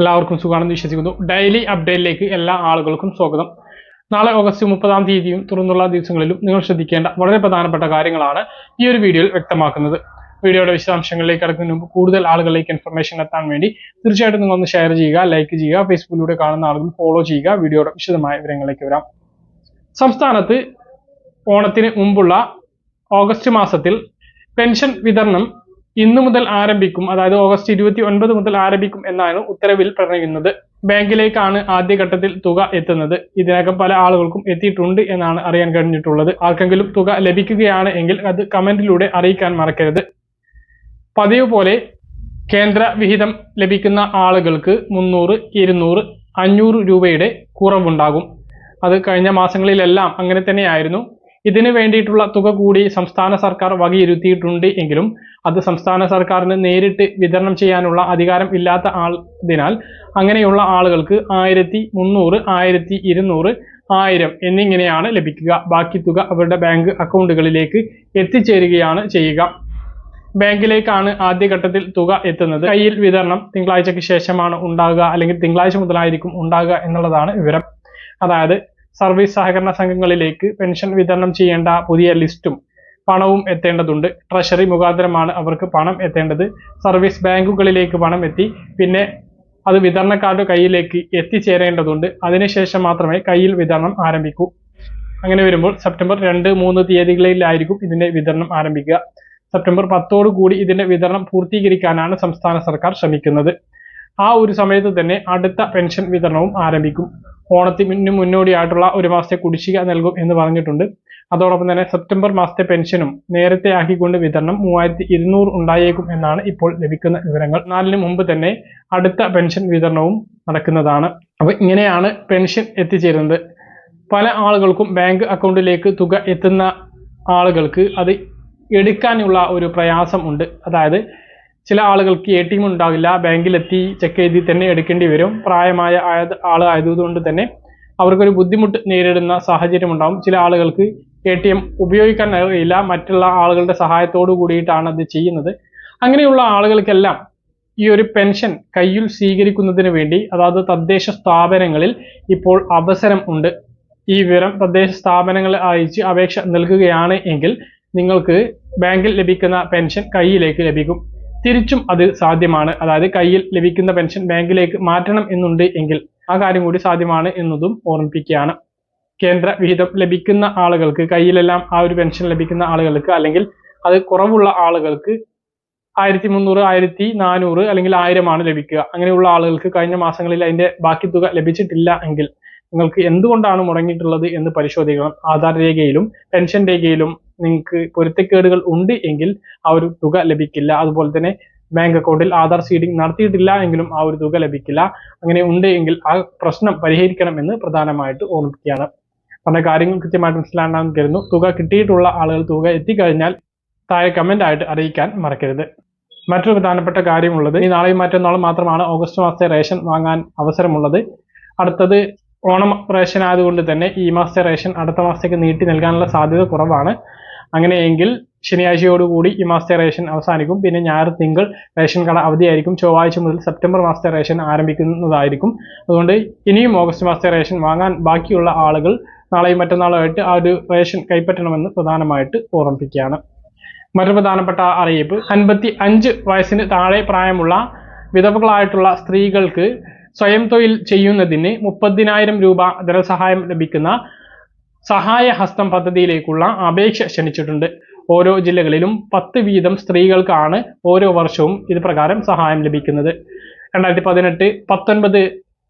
എല്ലാവർക്കും സുഖമാണെന്ന് വിശ്വസിക്കുന്നു. ഡെയിലി അപ്ഡേറ്റിലേക്ക് എല്ലാ ആളുകൾക്കും സ്വാഗതം. നാളെ ഓഗസ്റ്റ് മുപ്പതാം തീയതിയും തുറന്നുള്ള ദിവസങ്ങളിലും നിങ്ങൾ ശ്രദ്ധിക്കേണ്ട വളരെ പ്രധാനപ്പെട്ട കാര്യങ്ങളാണ് ഈ ഒരു വീഡിയോയിൽ വ്യക്തമാക്കുന്നത്. വീഡിയോയുടെ വിശദാംശങ്ങളിലേക്ക് കടക്കുന്നതിന് മുമ്പ് കൂടുതൽ ആളുകളിലേക്ക് ഇൻഫർമേഷൻ എത്താൻ വേണ്ടി തീർച്ചയായിട്ടും നിങ്ങൾ ഒന്ന് ഷെയർ ചെയ്യുക ലൈക്ക് ചെയ്യുക ഫേസ്ബുക്കിലൂടെ കാണുന്ന ആളുകൾ ഫോളോ ചെയ്യുക വീഡിയോയുടെ വിശദമായ വിവരങ്ങളിലേക്ക് വരാം. സംസ്ഥാനത്ത് ഓണത്തിന് മുമ്പുള്ള ഓഗസ്റ്റ് മാസത്തിൽ പെൻഷൻ വിതരണം ഇന്നു മുതൽ ആരംഭിക്കും അതായത് ഓഗസ്റ്റ് ഇരുപത്തി ഒൻപത് മുതൽ ആരംഭിക്കും എന്നാണ് ഉത്തരവിൽ പറയുന്നത് ബാങ്കിലേക്കാണ് ആദ്യഘട്ടത്തിൽ തുക എത്തുന്നത്. ഇതിനകം പല ആളുകൾക്കും എത്തിയിട്ടുണ്ട് എന്നാണ് അറിയാൻ കഴിഞ്ഞിട്ടുള്ളത്. ആർക്കെങ്കിലും തുക ലഭിക്കുകയാണ് എങ്കിൽ അത് കമന്റിലൂടെ അറിയിക്കാൻ മറക്കരുത്. പതിവ് പോലെ കേന്ദ്ര വിഹിതം ലഭിക്കുന്ന ആളുകൾക്ക് മുന്നൂറ് ഇരുന്നൂറ് അഞ്ഞൂറ് രൂപയുടെ കുറവുണ്ടാകും. അത് കഴിഞ്ഞ മാസങ്ങളിലെല്ലാം അങ്ങനെ തന്നെയായിരുന്നു. ഇതിനു വേണ്ടിയിട്ടുള്ള തുക കൂടി സംസ്ഥാന സർക്കാർ വകയിരുത്തിയിട്ടുണ്ട് എങ്കിലും അത് സംസ്ഥാന സർക്കാരിന് നേരിട്ട് വിതരണം ചെയ്യാനുള്ള അധികാരം ഇല്ലാത്ത ആൾതിനാൽ അങ്ങനെയുള്ള ആളുകൾക്ക് ആയിരത്തി മുന്നൂറ് ആയിരത്തി ഇരുന്നൂറ് ആയിരം എന്നിങ്ങനെയാണ് ലഭിക്കുക. ബാക്കി തുക അവരുടെ ബാങ്ക് അക്കൗണ്ടുകളിലേക്ക് എത്തിച്ചേരുകയാണ് ചെയ്യുക. ബാങ്കിലേക്കാണ് ആദ്യഘട്ടത്തിൽ തുക എത്തുന്നത്. കയ്യിൽ വിതരണം തിങ്കളാഴ്ചയ്ക്ക് ശേഷമാണ് ഉണ്ടാകുക അല്ലെങ്കിൽ തിങ്കളാഴ്ച മുതലായിരിക്കും ഉണ്ടാകുക എന്നുള്ളതാണ് വിവരം. അതായത് സർവീസ് സഹകരണ സംഘങ്ങളിലേക്ക് പെൻഷൻ വിതരണം ചെയ്യേണ്ട പുതിയ ലിസ്റ്റും പണവും എത്തേണ്ടതുണ്ട്. ട്രഷറി മുഖാന്തരമാണ് അവർക്ക് പണം എത്തേണ്ടത്. സർവീസ് ബാങ്കുകളിലേക്ക് പണം എത്തി പിന്നെ അത് വിതരണക്കാരുടെ കയ്യിലേക്ക് എത്തിച്ചേരേണ്ടതുണ്ട്. അതിനുശേഷം മാത്രമേ കയ്യിൽ വിതരണം ആരംഭിക്കൂ. അങ്ങനെ വരുമ്പോൾ സെപ്റ്റംബർ രണ്ട് മൂന്ന് തീയതികളിലായിരിക്കും ഇതിന്റെ വിതരണം ആരംഭിക്കുക. സെപ്റ്റംബർ പത്തോടു കൂടി ഇതിന്റെ വിതരണം പൂർത്തീകരിക്കാനാണ് സംസ്ഥാന സർക്കാർ ശ്രമിക്കുന്നത്. ആ ഒരു സമയത്ത് തന്നെ അടുത്ത പെൻഷൻ വിതരണവും ആരംഭിക്കും. ഓണത്തിന് മുന്നോടിയായിട്ടുള്ള ഒരു മാസത്തെ കുടിശ്ശിക നൽകും എന്ന് പറഞ്ഞിട്ടുണ്ട്. അതോടൊപ്പം തന്നെ സെപ്റ്റംബർ മാസത്തെ പെൻഷനും നേരത്തെ ആക്കിക്കൊണ്ട് വിതരണം മൂവായിരത്തി ഇരുന്നൂറ് ഉണ്ടായേക്കും എന്നാണ് ഇപ്പോൾ ലഭിക്കുന്ന വിവരങ്ങൾ. നാലിന് മുമ്പ് തന്നെ അടുത്ത പെൻഷൻ വിതരണവും നടക്കുന്നതാണ്. അപ്പോൾ ഇങ്ങനെയാണ് പെൻഷൻ എത്തിച്ചേരുന്നത്. പല ആളുകൾക്കും ബാങ്ക് അക്കൗണ്ടിലേക്ക് തുക എത്തുന്ന ആളുകൾക്ക് അത് എടുക്കാനുള്ള ഒരു പ്രയാസം ഉണ്ട്. അതായത് ചില ആളുകൾക്ക് എ ടി എം ഉണ്ടാവില്ല ബാങ്കിലെത്തി ചെക്ക് എഴുതി തന്നെ എടുക്കേണ്ടി വരും. പ്രായമായ ആൾ ആയതുകൊണ്ട് തന്നെ അവർക്കൊരു ബുദ്ധിമുട്ട് നേരിടുന്ന സാഹചര്യം ഉണ്ടാവും. ചില ആളുകൾക്ക് എ ടി എം ഉപയോഗിക്കാൻ അറിയില്ല. മറ്റുള്ള ആളുകളുടെ സഹായത്തോടു കൂടിയിട്ടാണ് അത് ചെയ്യുന്നത്. അങ്ങനെയുള്ള ആളുകൾക്കെല്ലാം ഈ ഒരു പെൻഷൻ കയ്യിൽ സ്വീകരിക്കുന്നതിന് വേണ്ടി അതായത് തദ്ദേശ സ്ഥാപനങ്ങളിൽ ഇപ്പോൾ അവസരം ഉണ്ട്. ഈ വിവരം തദ്ദേശ സ്ഥാപനങ്ങളെ അയച്ച് അപേക്ഷ നൽകുകയാണ് എങ്കിൽ നിങ്ങൾക്ക് ബാങ്കിൽ ലഭിക്കുന്ന പെൻഷൻ കയ്യിലേക്ക് ലഭിക്കും. തിരിച്ചും അത് സാധ്യമാണ്. അതായത് കയ്യിൽ ലഭിക്കുന്ന പെൻഷൻ ബാങ്കിലേക്ക് മാറ്റണം എന്നുണ്ട് എങ്കിൽ ആ കാര്യം കൂടി സാധ്യമാണ് എന്നതും ഓർമ്മിപ്പിക്കുകയാണ്. കേന്ദ്ര വിഹിതം ലഭിക്കുന്ന ആളുകൾക്ക് കയ്യിലെല്ലാം ആ ഒരു പെൻഷൻ ലഭിക്കുന്ന ആളുകൾക്ക് അല്ലെങ്കിൽ അത് കുറവുള്ള ആളുകൾക്ക് ആയിരത്തി മുന്നൂറ് ആയിരത്തി നാനൂറ് അല്ലെങ്കിൽ ആയിരമാണ് ലഭിക്കുക. അങ്ങനെയുള്ള ആളുകൾക്ക് കഴിഞ്ഞ മാസങ്ങളിൽ അതിന്റെ ബാക്കി തുക ലഭിച്ചിട്ടില്ല എങ്കിൽ നിങ്ങൾക്ക് എന്തുകൊണ്ടാണ് മുടങ്ങിയിട്ടുള്ളത് എന്ന് പരിശോധിക്കണം. ആധാർ രേഖയിലും പെൻഷൻ രേഖയിലും നിങ്ങൾക്ക് പൊരുത്തക്കേടുകൾ ഉണ്ട് എങ്കിൽ ആ ഒരു തുക ലഭിക്കില്ല. അതുപോലെ തന്നെ ബാങ്ക് അക്കൗണ്ടിൽ ആധാർ സീഡിംഗ് നടത്തിയിട്ടില്ല എങ്കിലും ആ ഒരു തുക ലഭിക്കില്ല. അങ്ങനെ ഉണ്ട് എങ്കിൽ ആ പ്രശ്നം പരിഹരിക്കണമെന്ന് പ്രധാനമായിട്ട് ഓർമ്മിക്കുകയാണ്. പറഞ്ഞ കാര്യങ്ങൾ കൃത്യമായിട്ട് മനസ്സിലാണെന്ന് കരുതുന്നു. തുക കിട്ടിയിട്ടുള്ള ആളുകൾ തുക എത്തിക്കഴിഞ്ഞാൽ താഴെ കമന്റ് ആയിട്ട് അറിയിക്കാൻ മറക്കരുത്. മറ്റൊരു പ്രധാനപ്പെട്ട കാര്യമുള്ളത് ഈ നാളെയും മറ്റന്നാളും മാത്രമാണ് ഓഗസ്റ്റ് മാസത്തെ റേഷൻ വാങ്ങാൻ അവസരമുള്ളത്. അടുത്തത് ഓണം റേഷൻ ആയതുകൊണ്ട് തന്നെ ഈ മാസത്തെ റേഷൻ അടുത്ത മാസത്തേക്ക് നീട്ടി നൽകാനുള്ള സാധ്യത കുറവാണ്. അങ്ങനെയെങ്കിൽ ശനിയാഴ്ചയോടുകൂടി ഈ മാസത്തെ റേഷൻ അവസാനിക്കും. പിന്നെ ഞായർ തിങ്കൾ റേഷൻ കട അവധിയായിരിക്കും. ചൊവ്വാഴ്ച മുതൽ സെപ്റ്റംബർ മാസത്തെ റേഷൻ ആരംഭിക്കുന്നതായിരിക്കും. അതുകൊണ്ട് ഇനിയും ഓഗസ്റ്റ് മാസത്തെ റേഷൻ വാങ്ങാൻ ബാക്കിയുള്ള ആളുകൾ നാളെയും മറ്റന്നാളുമായിട്ട് ആ ഒരു റേഷൻ കൈപ്പറ്റണമെന്ന് പ്രധാനമായിട്ട് ഓർമ്മിപ്പിക്കുകയാണ്. മറ്റൊരു പ്രധാനപ്പെട്ട അറിയിപ്പ് അൻപത്തി അഞ്ച് വയസ്സിന് താഴെ പ്രായമുള്ള വിധവകളായിട്ടുള്ള സ്ത്രീകൾക്ക് സ്വയം തൊഴിൽ ചെയ്യുന്നതിന് മുപ്പതിനായിരം രൂപ ധനസഹായം ലഭിക്കുന്ന സഹായ ഹസ്തം പദ്ധതിയിലേക്കുള്ള അപേക്ഷ ക്ഷണിച്ചിട്ടുണ്ട്. ഓരോ ജില്ലകളിലും പത്ത് വീതം സ്ത്രീകൾക്കാണ് ഓരോ വർഷവും ഇത് പ്രകാരം സഹായം ലഭിക്കുന്നത്. രണ്ടായിരത്തി പതിനെട്ട് പത്തൊൻപത്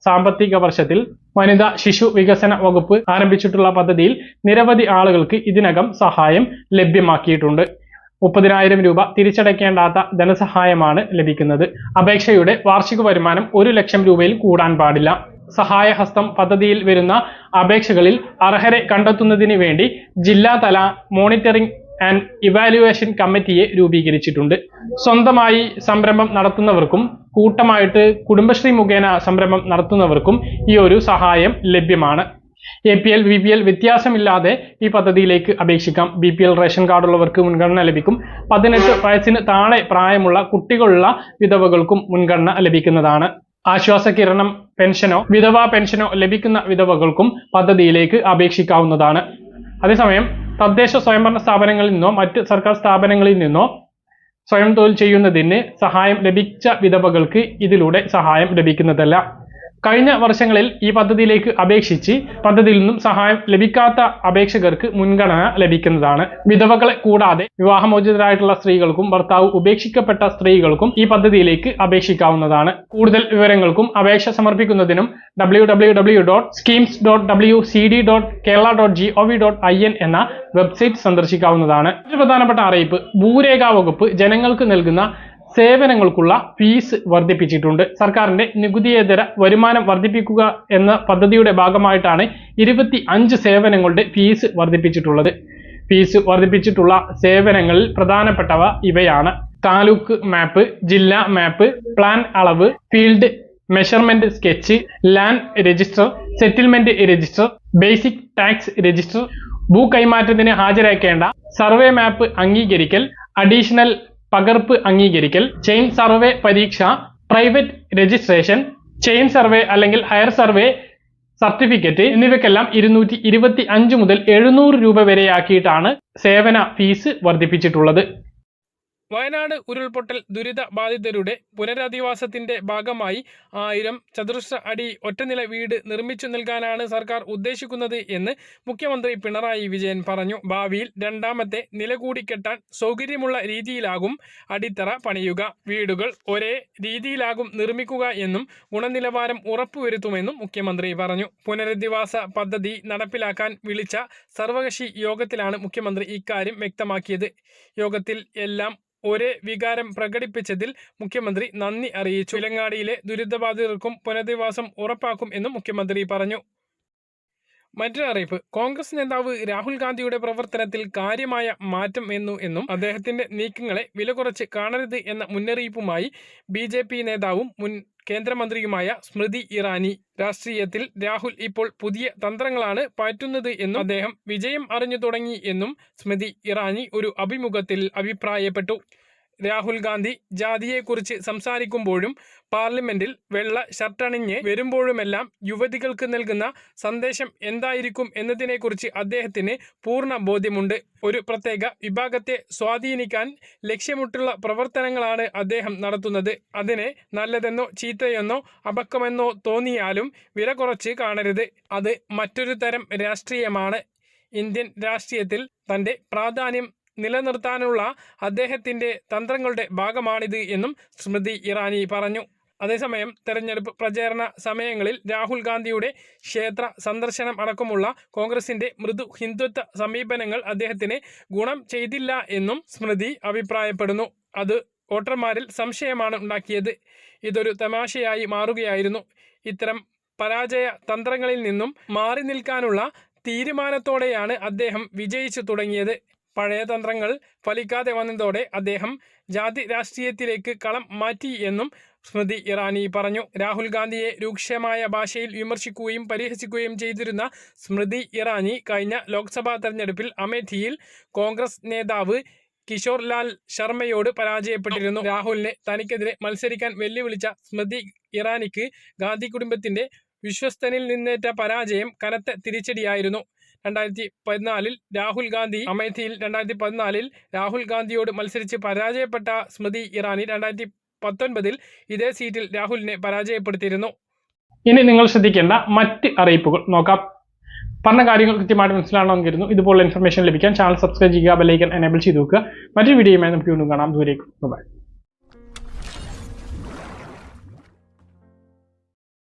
സാമ്പത്തിക വർഷത്തിൽ വനിതാ ശിശു വികസന വകുപ്പ് ആരംഭിച്ചിട്ടുള്ള പദ്ധതിയിൽ നിരവധി ആളുകൾക്ക് ഇതിനകം സഹായം ലഭ്യമാക്കിയിട്ടുണ്ട്. മുപ്പതിനായിരം രൂപ തിരിച്ചടയ്ക്കേണ്ടാത്ത ധനസഹായമാണ് ലഭിക്കുന്നത്. അപേക്ഷയുടെ വാർഷിക വരുമാനം ഒരു ലക്ഷം രൂപയിൽ കൂടാൻ പാടില്ല. സഹായഹസ്തം പദ്ധതിയിൽ വരുന്ന അപേക്ഷകളിൽ അർഹരെ കണ്ടെത്തുന്നതിന് വേണ്ടി ജില്ലാതല മോണിറ്ററിംഗ് ആൻഡ് ഇവാലുവേഷൻ കമ്മിറ്റിയെ രൂപീകരിച്ചിട്ടുണ്ട്. സ്വന്തമായി സംരംഭം നടത്തുന്നവർക്കും കൂട്ടമായിട്ട് കുടുംബശ്രീ മുഖേന സംരംഭം നടത്തുന്നവർക്കും ഈ ഒരു സഹായം ലഭ്യമാണ്. A P L B P L വ്യത്യാസമില്ലാതെ ഈ പദ്ധതിയിലേക്ക് അപേക്ഷിക്കാം. ബി പി എൽ റേഷൻ കാർഡുള്ളവർക്ക് മുൻഗണന ലഭിക്കും. പതിനെട്ട് വയസ്സിന് താഴെ പ്രായമുള്ള കുട്ടികളുള്ള വിധവകൾക്കും മുൻഗണന ലഭിക്കുന്നതാണ്. ആശ്വാസ കിരണം പെൻഷനോ വിധവാ പെൻഷനോ ലഭിക്കുന്ന വിധവകൾക്കും പദ്ധതിയിലേക്ക് അപേക്ഷിക്കാവുന്നതാണ്. അതേസമയം തദ്ദേശ സ്വയംഭരണ സ്ഥാപനങ്ങളിൽ നിന്നോ മറ്റ് സർക്കാർ സ്ഥാപനങ്ങളിൽ നിന്നോ സ്വയം തൊഴിൽ ചെയ്യുന്നതിന് സഹായം ലഭിച്ച വിധവകൾക്ക് ഇതിലൂടെ സഹായം ലഭിക്കുന്നതല്ല. കഴിഞ്ഞ വർഷങ്ങളിൽ ഈ പദ്ധതിയിലേക്ക് അപേക്ഷിച്ച് പദ്ധതിയിൽ നിന്നും സഹായം ലഭിക്കാത്ത അപേക്ഷകർക്ക് മുൻഗണന ലഭിക്കുന്നതാണ്. വിധവകളെ കൂടാതെ വിവാഹമോചിതരായിട്ടുള്ള സ്ത്രീകൾക്കും ഭർത്താവ് ഉപേക്ഷിക്കപ്പെട്ട സ്ത്രീകൾക്കും ഈ പദ്ധതിയിലേക്ക് അപേക്ഷിക്കാവുന്നതാണ്. കൂടുതൽ വിവരങ്ങൾക്കും അപേക്ഷ സമർപ്പിക്കുന്നതിനും W W W dot schemes dot C D dot Kerala dot G O V dot I N എന്ന വെബ്സൈറ്റ് സന്ദർശിക്കാവുന്നതാണ്. പ്രധാനപ്പെട്ട അറിയിപ്പ് ഭൂരേഖാ വകുപ്പ് ജനങ്ങൾക്ക് നൽകുന്ന സേവനങ്ങൾക്കുള്ള ഫീസ് വർദ്ധിപ്പിച്ചിട്ടുണ്ട്. സർക്കാരിന്റെ നികുതിയേതര വരുമാനം വർദ്ധിപ്പിക്കുക എന്ന പദ്ധതിയുടെ ഭാഗമായിട്ടാണ് ഇരുപത്തി അഞ്ച് സേവനങ്ങളുടെ ഫീസ് വർദ്ധിപ്പിച്ചിട്ടുള്ളത്. ഫീസ് വർദ്ധിപ്പിച്ചിട്ടുള്ള സേവനങ്ങളിൽ പ്രധാനപ്പെട്ടവ ഇവയാണ്. താലൂക്ക് മാപ്പ് ജില്ലാ മാപ്പ് പ്ലാൻ അളവ് field measurement sketch land register settlement register basic tax register ഭൂ കൈമാറ്റത്തിന് ഹാജരാക്കേണ്ട സർവേ മാപ്പ് അംഗീകരിക്കൽ അഡീഷണൽ പകർപ്പ് അംഗീകരിക്കൽ ചെയിൻ സർവേ പരീക്ഷ പ്രൈവറ്റ് രജിസ്ട്രേഷൻ ചെയിൻ സർവേ അല്ലെങ്കിൽ ഹയർ സർവേ സർട്ടിഫിക്കറ്റ് എന്നിവയ്ക്കെല്ലാം ഇരുന്നൂറ്റി ഇരുപത്തി അഞ്ച് മുതൽ എഴുന്നൂറ് രൂപ വരെയാക്കിയിട്ടാണ് സേവന ഫീസ് വർദ്ധിപ്പിച്ചിട്ടുള്ളത്. വയനാട് ഉരുൾപൊട്ടൽ ദുരിത ബാധിതരുടെ പുനരധിവാസത്തിന്റെ ഭാഗമായി ആയിരം ചതുരശ്ര അടി ഒറ്റനില വീട് നിർമ്മിച്ചു നൽകാനാണ് സർക്കാർ ഉദ്ദേശിക്കുന്നത് എന്ന് മുഖ്യമന്ത്രി പിണറായി വിജയൻ പറഞ്ഞു. ഭാവിയിൽ രണ്ടാമത്തെ നില കൂടി കെട്ടാൻ സൗകര്യമുള്ള രീതിയിലാകും അടിത്തറ പണിയുക. വീടുകൾ ഒരേ രീതിയിലാകും നിർമ്മിക്കുക എന്നും ഗുണനിലവാരം ഉറപ്പുവരുത്തുമെന്നും മുഖ്യമന്ത്രി പറഞ്ഞു. പുനരധിവാസ പദ്ധതി നടപ്പിലാക്കാൻ വിളിച്ച സർവകക്ഷി യോഗത്തിലാണ് മുഖ്യമന്ത്രി ഇക്കാര്യം വ്യക്തമാക്കിയത്. യോഗത്തിൽ എല്ലാം ഒരേ വികാരം പ്രകടിപ്പിച്ചതിൽ മുഖ്യമന്ത്രി നന്ദി അറിയിച്ചു. ഇലങ്ങാടിയിലെ ദുരിതബാധിതർക്കും പുനരധിവാസം ഉറപ്പാക്കും എന്നും മുഖ്യമന്ത്രി പറഞ്ഞു. മറ്റൊരു അറിയിപ്പ്. കോൺഗ്രസ് നേതാവ് രാഹുൽ ഗാന്ധിയുടെ പ്രവർത്തനത്തിൽ കാര്യമായ മാറ്റം വന്നു എന്നും അദ്ദേഹത്തിന്റെ നീക്കങ്ങളെ വില കുറച്ച് കാണരുത് എന്ന മുന്നറിയിപ്പുമായി ബി നേതാവും മുൻ കേന്ദ്രമന്ത്രിയുമായ സ്മൃതി ഇറാനി രാഷ്ട്രീയത്തിൽ രാഹുൽ ഇപ്പോൾ പുതിയ തന്ത്രങ്ങളാണ് പാറ്റുന്നത് എന്നും അദ്ദേഹം വിജയം അറിഞ്ഞു തുടങ്ങി എന്നും സ്മൃതി ഇറാനി ഒരു അഭിമുഖത്തിൽ അഭിപ്രായപ്പെട്ടു. രാഹുൽ ഗാന്ധി ജാതിയെക്കുറിച്ച് സംസാരിക്കുമ്പോഴും പാർലമെന്റിൽ വെള്ള ഷർട്ടണിഞ്ഞ് വരുമ്പോഴുമെല്ലാം യുവതികൾക്ക് നൽകുന്ന സന്ദേശം എന്തായിരിക്കും എന്നതിനെക്കുറിച്ച് അദ്ദേഹത്തിന് പൂർണ ബോധ്യമുണ്ട്. ഒരു പ്രത്യേക വിഭാഗത്തെ സ്വാധീനിക്കാൻ ലക്ഷ്യമിട്ടുള്ള പ്രവർത്തനങ്ങളാണ് അദ്ദേഹം നടത്തുന്നത്. അതിനെ നല്ലതെന്നോ ചീത്തയെന്നോ അപക്കമെന്നോ തോന്നിയാലും വില കുറച്ച് കാണരുത്. അത് മറ്റൊരു തരം രാഷ്ട്രീയമാണ്. ഇന്ത്യൻ രാഷ്ട്രീയത്തിൽ തന്റെ പ്രാധാന്യം നിലനിർത്താനുള്ള അദ്ദേഹത്തിന്റെ തന്ത്രങ്ങളുടെ ഭാഗമാണിത് എന്നും സ്മൃതി ഇറാനി പറഞ്ഞു. അതേസമയം തെരഞ്ഞെടുപ്പ് പ്രചാരണ സമയങ്ങളിൽ രാഹുൽ ഗാന്ധിയുടെ ക്ഷേത്ര സന്ദർശനം അടക്കമുള്ള കോൺഗ്രസിന്റെ മൃദു ഹിന്ദുത്വ സമീപനങ്ങൾ അദ്ദേഹത്തിന് ഗുണം ചെയ്തില്ല എന്നും സ്മൃതി അഭിപ്രായപ്പെടുന്നു. അത് വോട്ടർമാരിൽ സംശയമാണ് ഉണ്ടാക്കിയത്. ഇതൊരു തമാശയായി മാറുകയായിരുന്നു. ഇത്തരം പരാജയ തന്ത്രങ്ങളിൽ നിന്നും മാറി നിൽക്കാനുള്ള തീരുമാനത്തോടെയാണ് അദ്ദേഹം വിജയിച്ചു തുടങ്ങിയത്. പഴയ തന്ത്രങ്ങൾ ഫലിക്കാതെ വന്നതോടെ അദ്ദേഹം ജാതി രാഷ്ട്രീയത്തിലേക്ക് കളം മാറ്റി എന്നും സ്മൃതി ഇറാനി പറഞ്ഞു. രാഹുൽ ഗാന്ധിയെ രൂക്ഷമായ ഭാഷയിൽ വിമർശിക്കുകയും പരിഹസിക്കുകയും ചെയ്തിരുന്ന സ്മൃതി ഇറാനി കഴിഞ്ഞ ലോക്സഭാ തെരഞ്ഞെടുപ്പിൽ അമേഠിയിൽ കോൺഗ്രസ് നേതാവ് കിഷോർ ലാൽ ശർമ്മയോട് പരാജയപ്പെട്ടിരുന്നു. രാഹുലിനെ തനിക്കെതിരെ മത്സരിക്കാൻ വെല്ലുവിളിച്ച സ്മൃതി ഇറാനിക്ക് ഗാന്ധി കുടുംബത്തിന്റെ വിശ്വസ്തനിൽ നിന്നേറ്റ പരാജയം കനത്ത തിരിച്ചടിയായിരുന്നു. രണ്ടായിരത്തി പതിനാലിൽ രാഹുൽ ഗാന്ധി അമേഠിയിൽ രണ്ടായിരത്തി പതിനാലിൽ രാഹുൽ ഗാന്ധിയോട് മത്സരിച്ച് പരാജയപ്പെട്ട സ്മൃതി ഇറാനി രണ്ടായിരത്തി പത്തൊൻപതിൽ ഇതേ സീറ്റിൽ രാഹുലിനെ പരാജയപ്പെടുത്തിയിരുന്നു. ഇനി നിങ്ങൾ ശ്രദ്ധിക്കേണ്ട മറ്റ് അറിയിപ്പുകൾ നോക്കാം. പറഞ്ഞ കാര്യങ്ങൾ കൃത്യമായിട്ട് മനസ്സിലാണെന്ന് കരുതുന്നു ഇതുപോലുള്ള ഇൻഫർമേഷൻ ലഭിക്കാൻ ചാനൽ സബ്സ്ക്രൈബ് ചെയ്യുക ബെല്ലൈക്കൻ എനേബിൾ ചെയ്ത് വെക്കുക. മറ്റൊരു വീഡിയോയുമായി നമുക്ക് വീണ്ടും കാണാം. ദൂരേക്കും ബൈ